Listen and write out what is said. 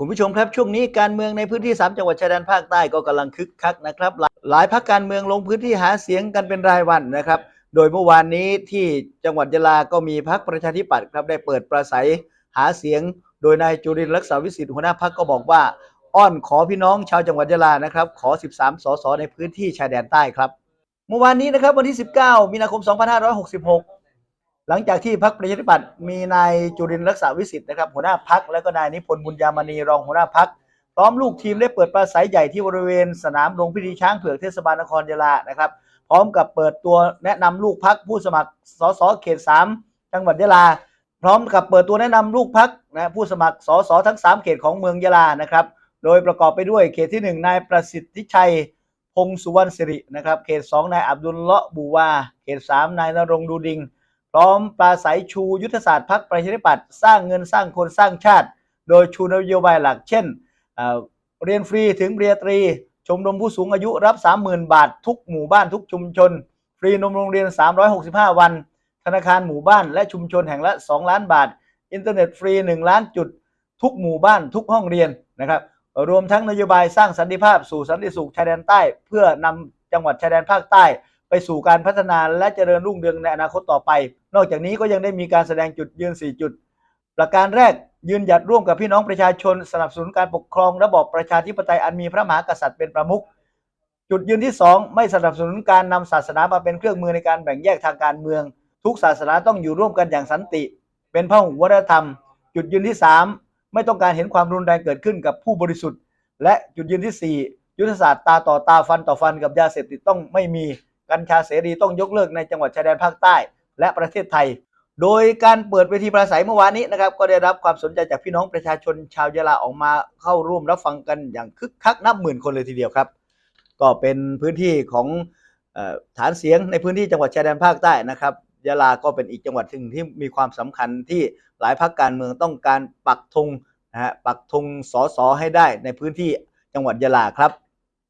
คุณผู้ชมครับช่วงนี้การเมืองในพื้นที่ 3 จังหวัดชายแดนภาคใต้ก็กำลังคึกคักนะครับ หลายหลายพัการเมืองลงพื้นที่หาเสียงกันเป็นรายวันนะครับ โดยเมื่อวานนี้ที่จังหวัดยะลาก็มีพักประชาธิปัตย์ครับได้เปิดประสัยหาเสียง โดยนายจุรินทร์รักษาวิสิทธิ์หัวหน้าพักก็บอกว่า อ้อนขอพี่น้องชาวจังหวัดยะลานะครับ ขอ 13 สสในพื้นที่ชายแดนใต้ครับ เมื่อวานนี้นะครับวันที่ 19 มีนาคม 2566 หลังจากที่พักประชาธิปัตย์มีนายจุรินรักษาวิสิทธิ์นะครับหัวหน้าพักและก็นายนิพนธ์บุญยามณีรองหัวหน้าพักพร้อมลูกทีมได้เปิดปราศัยใหญ่ที่บริเวณสนามโรงพิธีช้างเผือกเทศบาลนครยะลานะครับพร้อมกับเปิดตัวแนะนำลูกพักผู้สมัครสสเขต 3 จังหวัดยะลา พร้อมกับเปิดตัวแนะนำลูกพักนะผู้สมัครสสทั้ง 3 เขตของเมืองยะลานะครับโดยประกอบไปด้วยเขตที่ 1 นายประสิทธิชัยพงสุวรรณสิรินะครับเขต 2 นายอับดุลเลาะบูวา เขต 3 นายนรงดูดิง พร้อมปราศัยชูยุทธศาสตร์พักประชาธิปัตย์สร้างเงินสร้างคนสร้างชาติ โดยชูนโยบายหลัก เช่นเรียนฟรีถึงปริญญาตรี ชมรมผู้สูงอายุรับ 30,000 บาท ทุกหมู่บ้านทุกชุมชน ฟรีนมโรงเรียน 365 วัน ธนาคารหมู่บ้านและชุมชนแห่งละ 2 ล้านบาท อินเทอร์เน็ตฟรี 1 ล้านจุด ทุกหมู่บ้านทุกห้องเรียนนะครับรวมทั้งนโยบายสร้างสันติภาพสู่สันติสุขชายแดนใต้ เพื่อนำจังหวัดชายแดนภาคใต้ ไปสู่การพัฒนาและเจริญรุ่งเรืองในอนาคตต่อไป นอกจากนี้ก็ยังได้มีการแสดงจุดยืน 4 จุด ประการแรกยืนหยัดร่วมกับพี่น้องประชาชน สนับสนุนการปกครองระบอบประชาธิปไตยอันมีพระมหากษัตริย์เป็นประมุขจุดยืนที่ 2 ไม่สนับสนุนการนำศาสนามาเป็นเครื่องมือในการแบ่งแยกทางการเมือง ทุกศาสนาต้องอยู่ร่วมกันอย่างสันติ เป็นพหุวัฒนธรรม จุดยืนที่ 3 ไม่ต้องการเห็นความรุนแรงเกิดขึ้นกับผู้บริสุทธิ์ และจุดยืนที่ 4 ยุทธศาสตร์ตาต่อตาฟันต่อฟันกับยาเสพติดต้องไม่มี กัญชาเสรีต้องยกเลิกในจังหวัดชายแดนภาคใต้ และประเทศไทย โดยการเปิดเวทีปราศัยเมื่อวานนี้นะครับก็ได้รับความสนใจจากพี่น้องประชาชนชาวยะลาออกมาเข้าร่วมรับฟังกันอย่างคึกคักนับหมื่นคนเลยทีเดียวครับ ก็เป็นพื้นที่ของอฐานเสียงในพื้นที่จังหวัดชายแดนภาคใต้นะครับยะลาก็เป็นอีกจังหวัดหนึ่งที่มีความสำคัญที่หลายพรรคการเมืองต้องการปักธงนะฮะปักธงสอสอให้ได้ในพื้นที่จังหวัดยะลาครับ